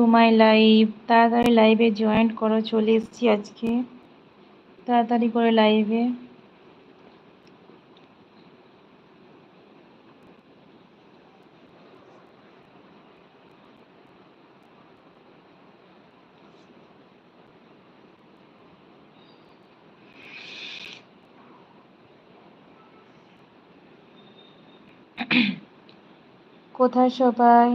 To my live তাড়াতাড়ি লাইভে join করো, চলে এসেছি আজকে। তাড়াতাড়ি করে লাইভে কোথায় সবাই?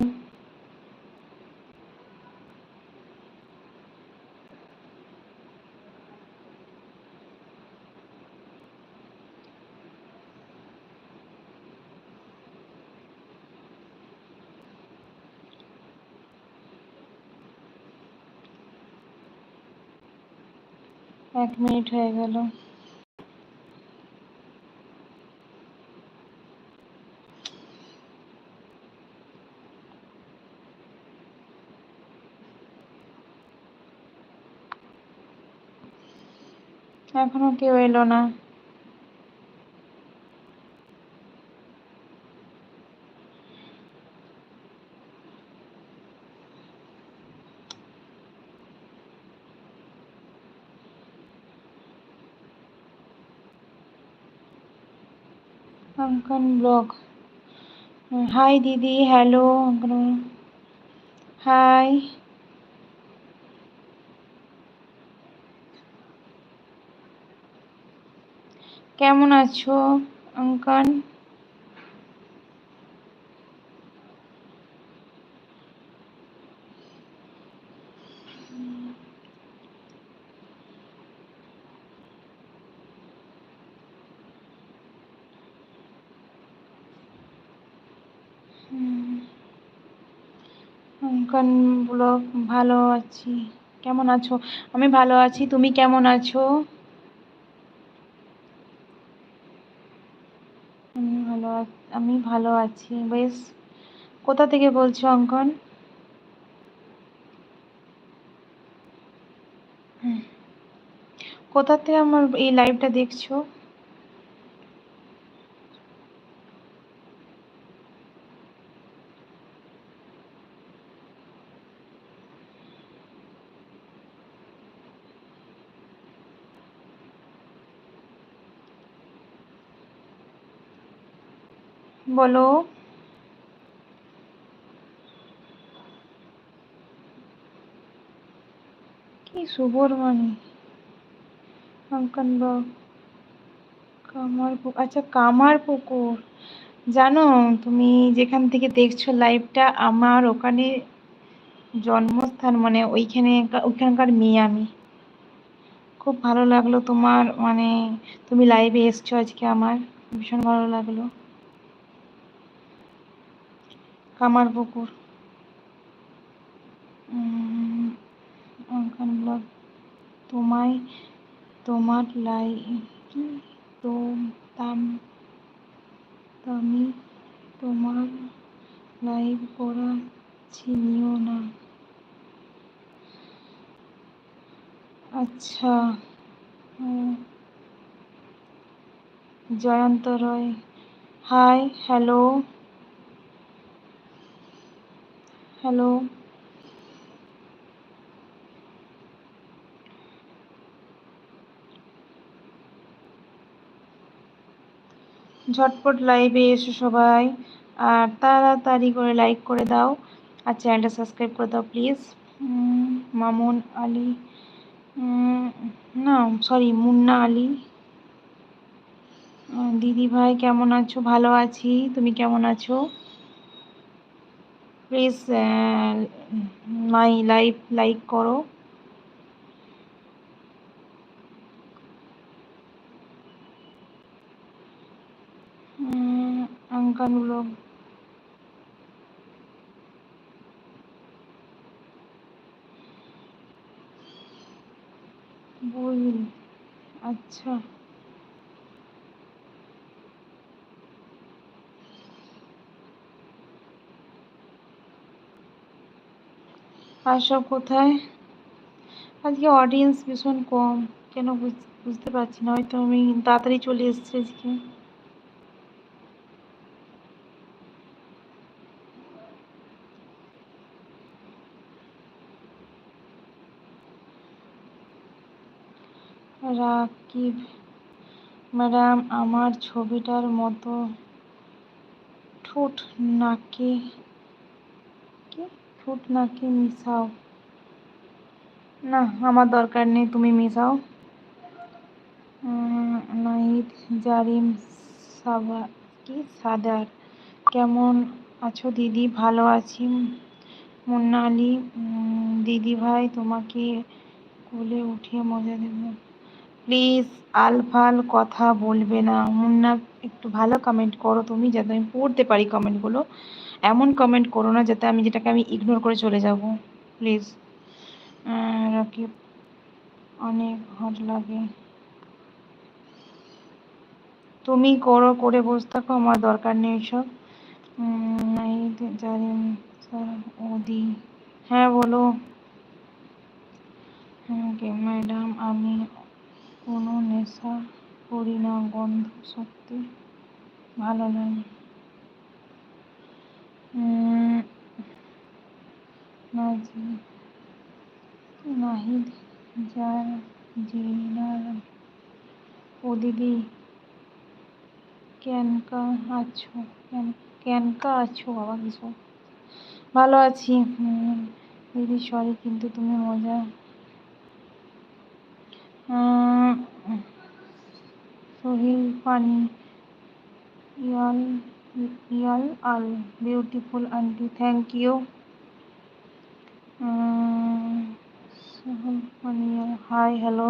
এক মিনিট হয়ে গেল। এখনও কেউ এলো না। অঙ্কন ব্লগ হাই দিদি হ্যালো হাই কেমন আছো অঙ্কন? অঙ্কন ব্লগ ভালো আছি। কেমন আছো? আমি ভালো আছি, তুমি কেমন আছো? আমি ভালো আমি ভালো আছি। বেশ, কোথা থেকে বলছো, অঙ্কন? কোথা থেকে আমার এই লাইভটা দেখছ? বলো। কি সুবরমানি। অঙ্কন কামার আচ্ছা কামার পুকুর জানো, তুমি যেখান থেকে দেখছ লাইভটা আমার ওখানে জন্মস্থান মানে ওইখানে ওইখানকার মেয়ে আমি। খুব ভালো লাগল তোমার মানে তুমি লাইভে এসছো আজকে আমার। ভীষণ ভালো লাগল। কামার পুকুর। তোমায়, তোমার লাই তো তাম আমি তোমার লাইভ করা চিনিও না। আচ্ছা Jayanta Roy. Hi hello hello. ঝটপট লাইভে এসো সবাই, আর তাড়াতাড়ি করে লাইক করে দাও, আর চ্যানেলটা সাবস্ক্রাইব করে দাও প্লিজ মামুন আলী না সরি মুন্না আলী। দিদি ভাই কেমন আছো? ভালো আছি, তুমি কেমন আছো? প্লিজ মাই লাইভ লাইক করো আঙ্কানগুলো বই আচ্ছা আর সব কোথায়? আজকে অডিয়েন্স ভীষণ কম, কেন বুঝতে পারছি না, হয়তো আমি তাড়াতাড়ি চলে এসেছি আজকে। রাকিব, ম্যাডাম, আমার ছবিটার মতো ঠোঁট নাকে ঠোঁট নাকে মিশাও? না, আমার দরকার নেই, তুমি মিশাও। নাহিদ জারিম সাবা, কি? সাদার। কেমন আছো দিদি? ভালো আছি। মুন্না আলী দিদি ভাই, তোমাকে কোলে উঠিয়ে মজা দেব। প্লিজ, আলফাল কথা বলবে না। মুন্না, একটু ভালো কমেন্ট করো তুমি, যাতে আমি পড়তে পারি কমেন্টগুলো এমন কমেন্ট করো না যাতে আমি যেটাকে আমি ইগনোর করে চলে যাব। প্লিজ রাকিব, অনেক হট লাগে। তুমি করো, করে বসে থাকো, আমার দরকার নেই সব। ওদি। হ্যাঁ বলো। হ্যাঁ ম্যাডাম, আমি কোনো নেশা করি না, গন্ধ সত্যি ভালো লাগে। নাহিদ যা জিনার ও দিদি কেনকা আছো কেনকা আছো, বাবা কিছু ভালো আছি দিদি সরি কিন্তু তুমি মজা। সোহিল পানি, ইয়াল ইয়াল আল beautiful aunty thank you hi hello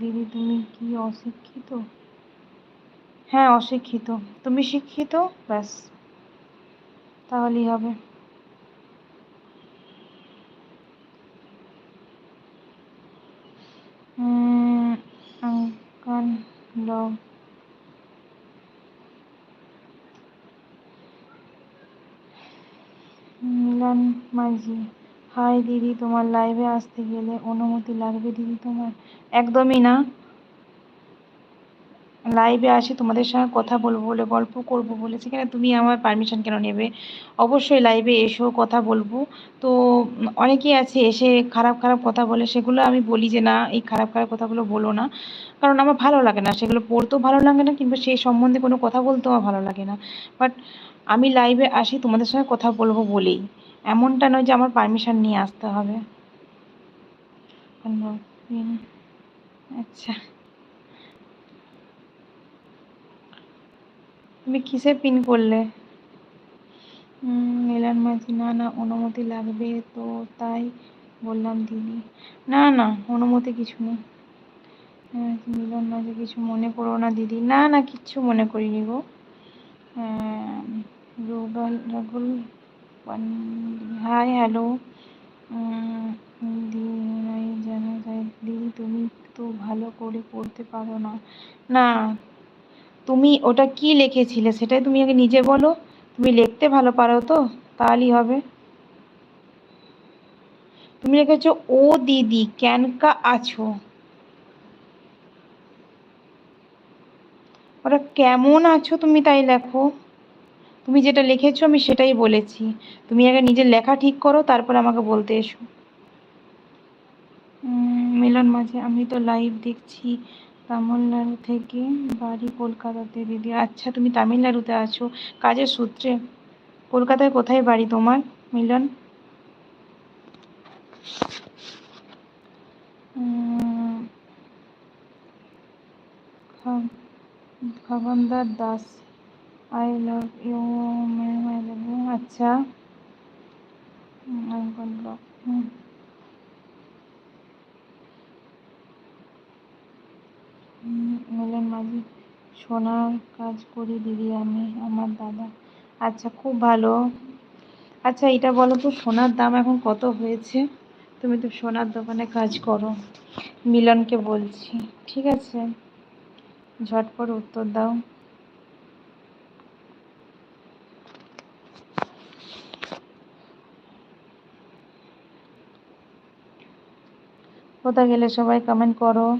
দিদি তুমি কি অশিক্ষিত? হ্যাঁ অশিক্ষিত। তুমি শিক্ষিত? ব্যাস। তাহলেই হবে। ব্লগ মিলন মাঝি, হাই দিদি, তোমার লাইভে আসতে গেলে অনুমতি লাগবে দিদি তোমার? একদমই না। লাইভে আসি, তোমাদের সঙ্গে কথা বলব বলে, গল্প করব বলে। সেখানে তুমি আমার পারমিশন কেন নেবে? অবশ্যই লাইভে এসো কথা বলব। তো অনেকেই আছে, এসে খারাপ খারাপ কথা বলে, সেগুলো আমি বলি যে, না, এই খারাপ খারাপ কথাগুলো বলো না। কারণ আমার ভালো লাগে না, সেগুলো পড়তেও ভালো লাগে না, কিংবা সেই সম্বন্ধে কোনো কথা বলতেও আমার ভালো লাগে না। বাট আমি লাইভে আসি, তোমাদের সঙ্গে কথা বলব বলেই। এমনটা নয় যে, আমার পারমিশন নিয়ে আসতে হবে। আচ্ছা। তুমি কিসে পিন করলে? মিলান মাঝি না না অনুমতি লাগবে তো তাই বললাম দিদি না না অনুমতি কিছু নেই। হ্যাঁ, মিলন মাঝে কিছু মনে করো না দিদি। না না কিচ্ছু মনে করিনি গো। রুগাল রাগুল হাই হ্যালো। জানা যায় দিদি তুমি তো ভালো করে পড়তে পারো না। না তুমি ওটা কি লিখেছিলে সেটাই তুমি আগে নিজে বলো। তুমি লিখতে ভালো পারো তো, তাহলেই হবে। তুমি লিখেছো, ও দিদি, ক্যানকা আছো। ওটা কেমন আছো তুমি তাই লেখো। তুমি যেটা লিখেছো আমি সেটাই বলেছি। তুমি আগে নিজের লেখা ঠিক করো, তারপর আমাকে বলতে এসো। মিলন মাঝে আমি তো লাইভ দেখছি। তামিলনাড়ু থেকে বাড়ি কলকাতাতে, দিদি। আচ্ছা তুমি তামিলনাড়ুতে আছো। কাজের সূত্রে। কলকাতায় কোথায় বাড়ি তোমার, Milan? খাবান্দার Das. I love you I love Milan Majhi সোনার কাজ করি দিদি, আমি, আমার দাদা। আচ্ছা খুব ভালো। আচ্ছা এটা বলো তো, সোনার দাম এখন কত হয়েছে? তুমি তো সোনার দোকানে কাজ করো। মিলনকে বলছি, ঠিক আছে, ঝটপট উত্তর দাও। কোথায় গেলে সবাই কমেন্ট করো।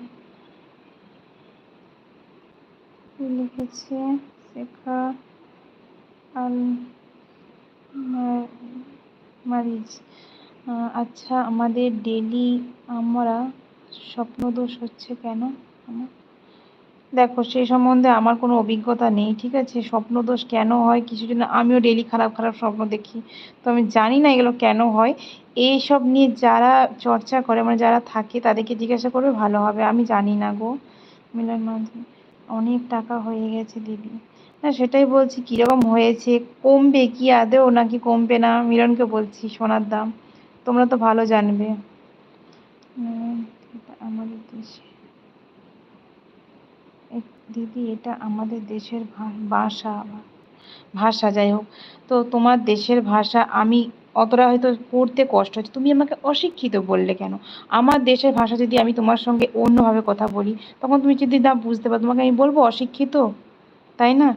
লিখেছে শেখা আল মা- মারিচ আচ্ছা আমাদের ডেলি আমরা স্বপ্নদোষ হচ্ছে কেন? দেখো সেই সম্বন্ধে আমার কোনো অভিজ্ঞতা নেই, ঠিক আছে? স্বপ্নদোষ কেন হয়? কিছু জন্য আমিও ডেলি খারাপ খারাপ স্বপ্ন দেখি। তো আমি জানি না এগুলো কেন হয়। এইসব নিয়ে যারা চর্চা করে মানে যারা থাকে, তাদেরকে জিজ্ঞাসা করবে, ভালো হবে। আমি জানি না গো, মিলন মাঝি। অনেক টাকা হয়ে গেছে দিদি। না, সেটাই বলছি, কীরকম হয়েছে, কমবে কি আদেও নাকি কমবে না? মিলনকে বলছি, সোনার দাম। তোমরা তো ভালো জানবে। আমাদের দেশে। দিদি, এটা আমাদের দেশের ভাষা ভাষা, যাই হোক। তো তোমার দেশের ভাষা আমি অতটা হয়তো পড়তে কষ্ট হচ্ছে। তুমি আমাকে অশিক্ষিত বললে কেন? আমার দেশের ভাষা যদি আমি তোমার সঙ্গে অন্যভাবে কথা বলি, তখন তুমি যদি না বুঝতে পারো, তোমাকে আমি বলব অশিক্ষিত, তাই না?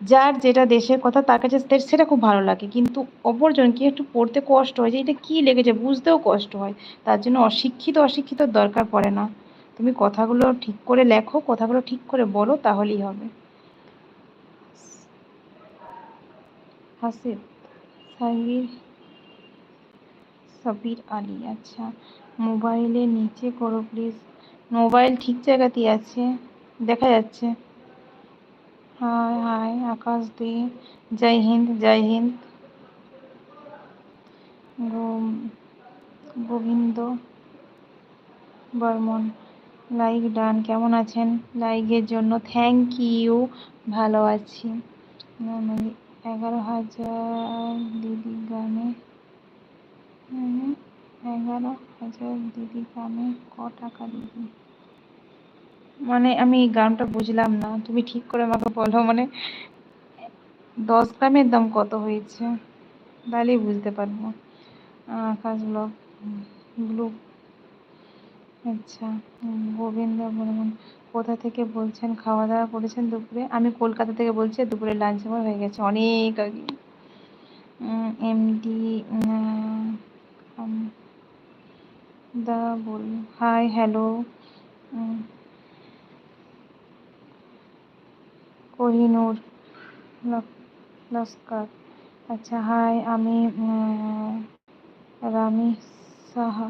যার যেটা দেশের কথা, তার কাছে সেটা খুব ভালো লাগে। কিন্তু অপরজনকে একটু পড়তে কষ্ট হয়? যে এটা কী লেগেছে? বুঝতেও কষ্ট হয়। তার জন্য অশিক্ষিত অশিক্ষিত দরকার পড়ে না। তুমি কথাগুলো ঠিক করে লেখো, কথাগুলো ঠিক করে বলো, তাহলেই হবে। হাসিব সাবির আলী। আচ্ছা মোবাইলে নিচে করো প্লিজ মোবাইল ঠিক জায়গাতেই আছে দেখা যাচ্ছে। হাই হাই আকাশ দি। জয় হিন্দ জয় Hind. Gobinda Barman like done. কেমন আছেন? লাইকের জন্য থ্যাংক ইউ ভালো আছি। এগারো হাজার দিদি হুম, এগারো হাজার দিদি গ্রামে ক টাকা দিদি মানে আমি এই গানটা বুঝলাম না, তুমি ঠিক করে আমাকে বলো মানে দশ গ্রামের দাম কত হয়েছে? তাহলেই বুঝতে পারব। আকাশ ব্লক ব্লু আচ্ছা গোবিন্দ কোথা থেকে বলছেন? খাওয়া দাওয়া করেছেন দুপুরে? আমি কলকাতা থেকে বলছি, দুপুরে লাঞ্চ আমার হয়ে গেছে অনেক আগে। এমডি দা বল হাই হ্যালো কোহিনুর লস্কর আচ্ছা হাই আমি রামি সাহা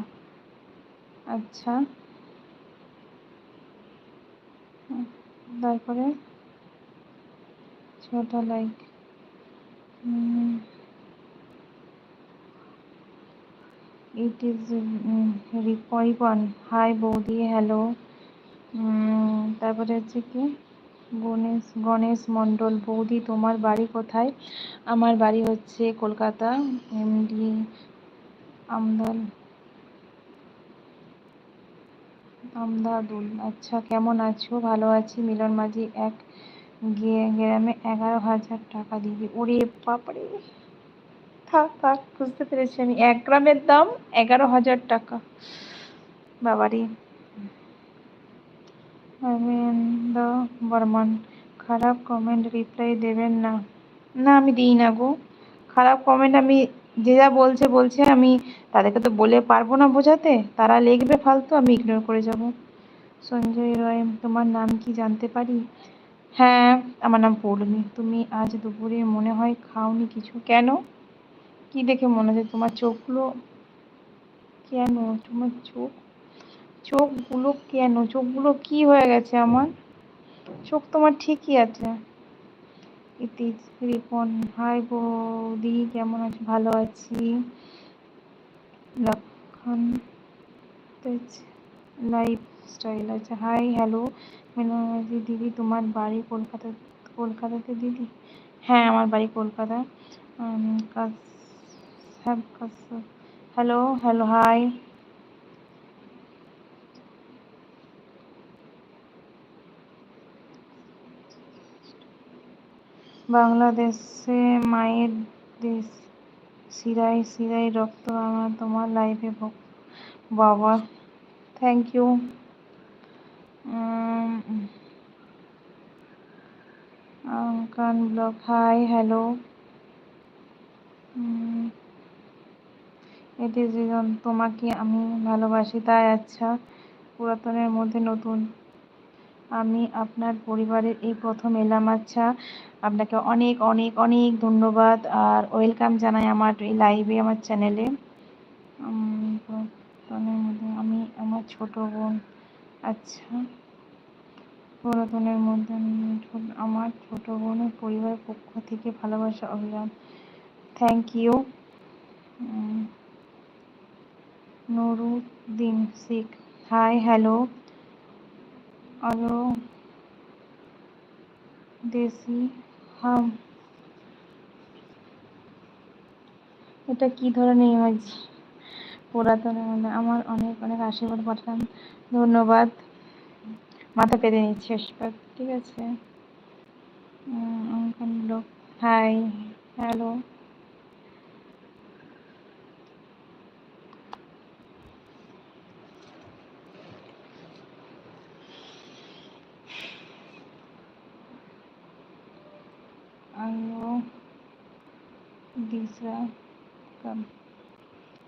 আচ্ছা তারপরে ছোট like it is Ripon hi বৌদি হ্যালো তারপরে হচ্ছে কি? গণেশ গণেশ মণ্ডল। বৌদি, তোমার বাড়ি কোথায়? আমার বাড়ি হচ্ছে কলকাতা এমডি আমদাল, আমদাদুল। আচ্ছা কেমন আছো? ভালো আছি। মিলন মাঝি এক গ্রামে এগারো হাজার টাকা দিবি। ওরে বাপরে! থাক থাক, বুঝতে পেরেছি আমি। এক গ্রামের দাম এগারো হাজার টাকা। বাবারে। অরবিন্দ বর্মন, খারাপ কমেন্ট রিপ্লাই দেবেন না। না, আমি দিই না গো। খারাপ কমেন্ট আমি যে যা বলছে বলছে, আমি তাদেরকে তো বলে পারব না বোঝাতে। তারা লিখবে ফালতু, আমি ইগনোর করে যাব। সঞ্জয় রয়, তোমার নাম কি জানতে পারি? হ্যাঁ আমার নাম পৌলমী। তুমি আজ দুপুরে মনে হয় খাওনি কিছু। কেন? কি দেখে মনে হয় তোমার চোখগুলো কেন? তোমার চোখ, চোখগুলো কেন? চোখগুলো কি হয়ে গেছে আমার? চোখ তোমার ঠিকই আছে। ইতিজ রিপন, হাই বৌদি, কেমন আছো? ভালো আছি। লক্ষণ লাইফ স্টাইল আচ্ছা হাই, হ্যালো মিনাজি দিদি, তোমার বাড়ি কলকাতা, কলকাতাতে দিদি? হ্যাঁ আমার বাড়ি কলকাতা। হ্যালো হ্যালো হাই বাংলাদেশে মায়ের দেশ শিরায় শিরায় রক্ত আমার তোমার লাইফে বাবা thank you Ankan blog hi hello এটি জীবন তোমাকে আমি ভালোবাসি, তাই আচ্ছা পুরাতনের মধ্যে নতুন। আমি আপনার পরিবারের এই প্রথম এলাম আচ্ছা। আপনাকে অনেক অনেক অনেক ধন্যবাদ আর ওয়েলকাম জানাই আমার এই লাইভে, আমার চ্যানেলে। মধ্যে আমি আমার ছোট বোন আচ্ছা। পুরাতনের মধ্যে আমার ছোট বোনের পরিবারের পক্ষ থেকে ভালোবাসা অভিযান। Thank you Nuruddin Sheikh hi, hello. আলো দেশি হাম। এটা কি ধরনের ইমেজ পুরাতন মধ্যে আমার অনেক অনেক আশীর্বাদ পাঠান ধন্যবাদ। মাথা পেতে নিচ্ছি ঠিক আছে? লোক হাই, হ্যালো আলো দিশা কাম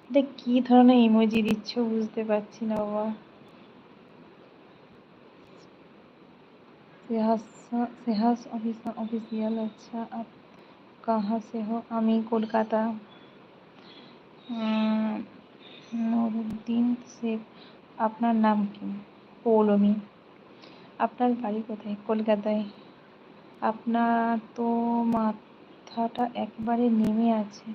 এটা কি ধরনের ইমোজি দিচ্ছ বুঝতে পারছি না, বাবা। সেহাস অফিসিয়াল আচ্ছা আপ কাহা সে হো? আমি কলকাতা। নুরুদ্দিন শেখ, আপনার নাম কি? পৌলমী আপনার বাড়ি কোথায়? কলকাতায়। আপনার তো মাথাটা একবারে নেমে আছে।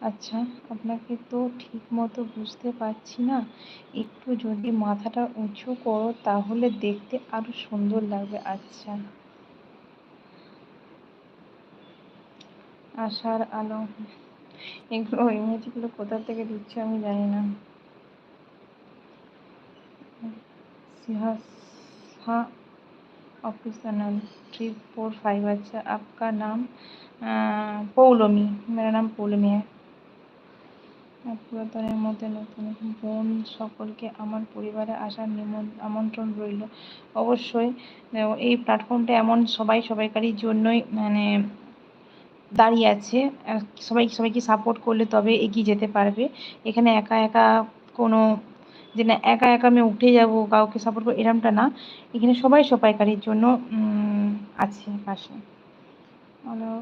আচ্ছা আপনাকে তো ঠিক মতো বুঝতে পারছি না। একটু যদি মাথাটা উঁচু করো, তাহলে দেখতে আরও সুন্দর লাগবে। আচ্ছা। আশার আলো। এগুলো ইমেজগুলো কোথা থেকে দিচ্ছে আমি জানি না। हाँ ऑफिसनल थ्री फोर फाइव अच्छा आपका नाम पौलमी मेरा नाम पौलमी है পুরাতনের মধ্যে নতুন বোন সকলকে আমার পরিবারে আসার আমন্ত্রণ রইল অবশ্যই এই প্ল্যাটফর্মটা এমন সবাই সবাইকারই জন্যই মানে দাঁড়িয়ে আছে সবাই সবাইকে সাপোর্ট করলে তবে এগিয়ে যেতে পারবে এখানে একা একা কোনো যে না, একা একা আমি উঠে যাব, কাউকে সাপোর্ট করব, এরমটা না। এখানে সবাই সবাইকারীর জন্য আছে পাশে। হ্যালো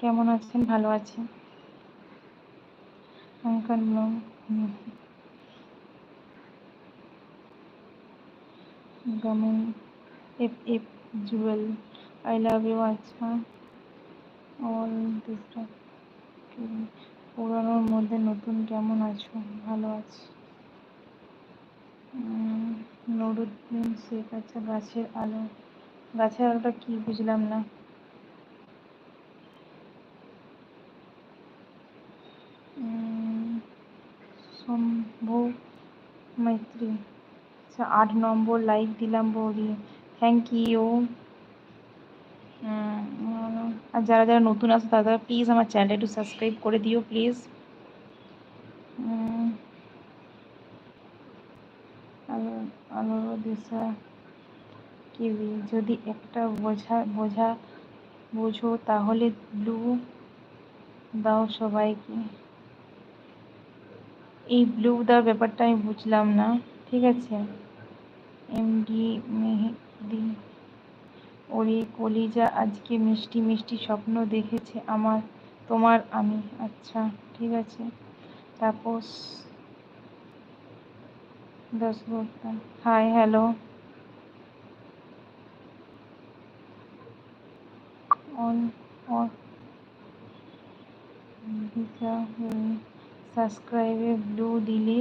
কেমন আছেন? ভালো আছি F F, Jewel, I love you আচ্ছা। অল দিস পুরানোর মধ্যে নতুন কেমন আছো? ভালো আছি। নুরুদ্দিন শেখ আচ্ছা গাছের আলো। গাছের আলোটা কি বুঝলাম না। সম্ভব মৈত্রী। আচ্ছা আট নম্বর লাইক দিলাম বৌদি। থ্যাংক ইউ আর যারা যারা নতুন আছে, তারা প্লিজ আমার চ্যানেলটা একটু সাবস্ক্রাইব করে দিও প্লিজ কিউই, যদি একটা বোঝা বোঝা বোঝো, তাহলে ব্লু দাও সবাইকে। এই ব্লু দেওয়ার ব্যাপারটা আমি বুঝলাম না, ঠিক আছে? এমডি মেহেদি ওরে কলিজা, আজকে মিষ্টি মিষ্টি স্বপ্ন দেখেছে আমার, তোমার আমি। আচ্ছা ঠিক আছে। Tapas Dasgupta hi hello on সাবস্ক্রাইবে blue দিলে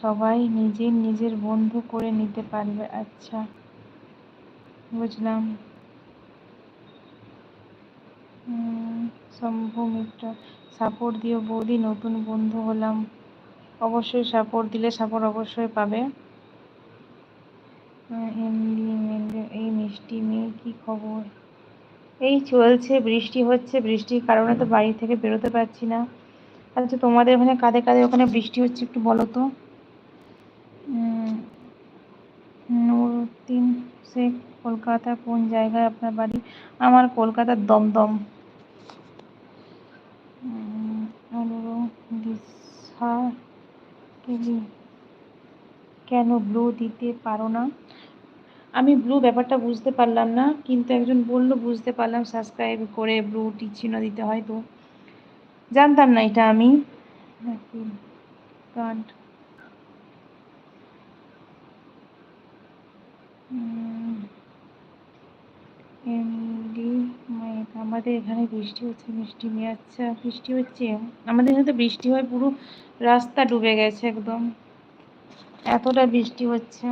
সবাই নিজের নিজের বন্ধু করে নিতে পারবে। আচ্ছা বুঝলাম। শম্ভু মিত্র সাপোর্ট দিও বৌদি, নতুন বন্ধু হলাম। অবশ্যই সাপোর্ট দিলে সাপোর্ট অবশ্যই পাবে। এই মিষ্টি মেয়ে কি খবর? এই চলছে, বৃষ্টি হচ্ছে, বৃষ্টির কারণে তো বাড়ি থেকে বেরোতে পারছি না। আচ্ছা তোমাদের ওখানে কাঁধে কাঁধে ওখানে বৃষ্টি হচ্ছে একটু বলো তো? নুরুদ্দিন শেখ, কলকাতা কোন জায়গায় আপনার বাড়ি? আমার কলকাতার দমদম। দিশা কেন ব্লু দিতে পারো না? আমি ব্লু ব্যাপারটা বুঝতে পারলাম না, কিন্তু একজন বলল বুঝতে পারলাম সাবস্ক্রাইব করে ব্লু চিহ্ন দিতে হয় তো। জানতাম না এটা আমি। কান্ট মায়ের আমাদের এখানে বৃষ্টি হচ্ছে মিষ্টি নিয়ে আচ্ছা বৃষ্টি হচ্ছে। আমাদের এখানে তো বৃষ্টি হয়, পুরো রাস্তা ডুবে গেছে একদম। এতটা বৃষ্টি হচ্ছে।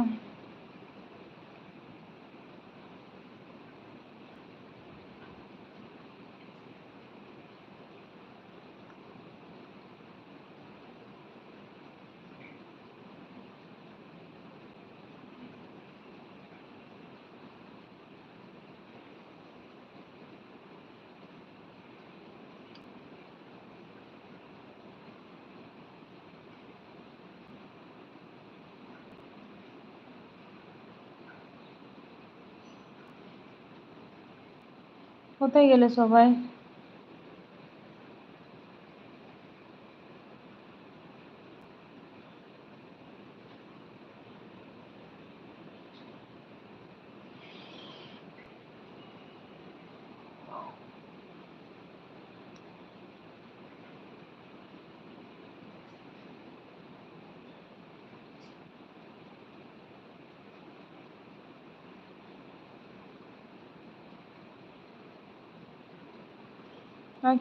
কোথায় গেলে সবাই আর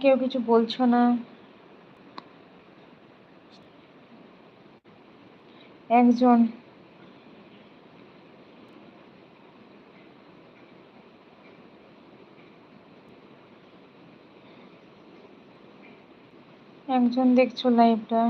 কেউ কিছু বলছো না। একজন একজন দেখছ লাইভটা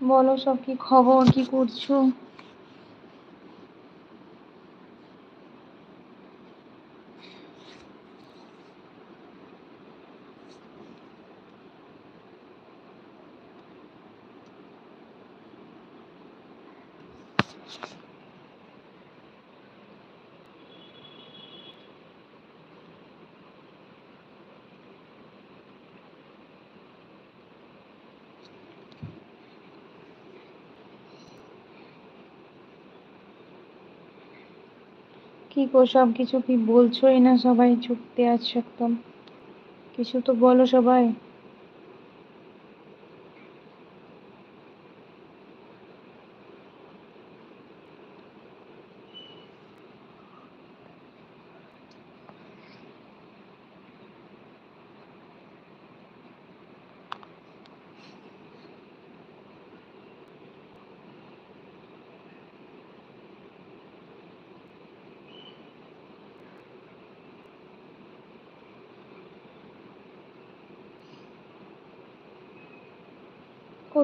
বলো সব কি খবর কি করছ? কি গো, সব কিছু কি বলছোই না সবাই? চুপতে আছো একদম। কিছু তো বলো সবাই।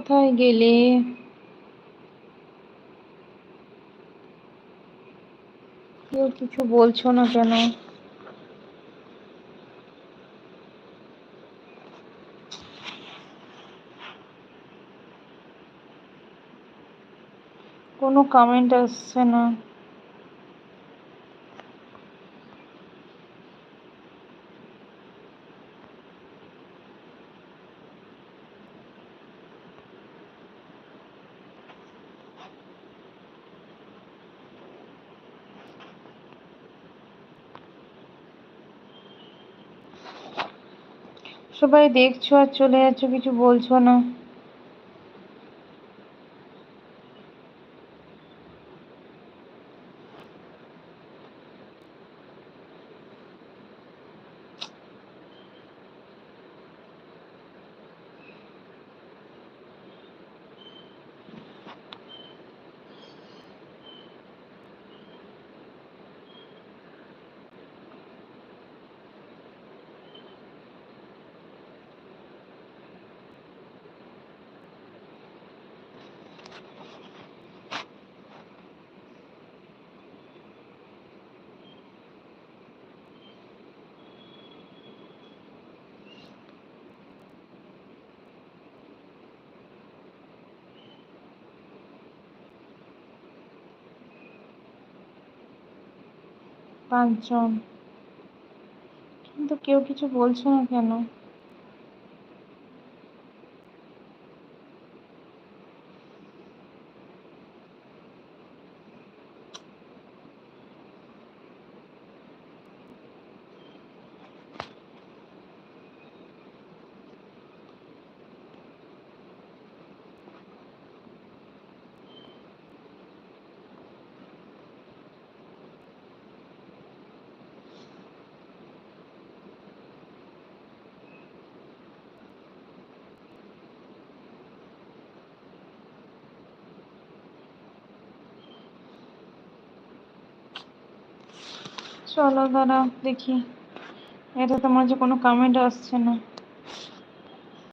কোথায় গেলে? কেউ কিছু বলছো না কেন? কোনো কমেন্ট আসছে না। সবাই দেখছ আর চলে যাচ্ছ কিছু বলছো না। পাঁচজন। কিন্তু কেউ কিছু বলছে না কেন? চলো দাঁড়াও দেখি। এটা তোমার যে কোনো কমেন্ট আসছে না।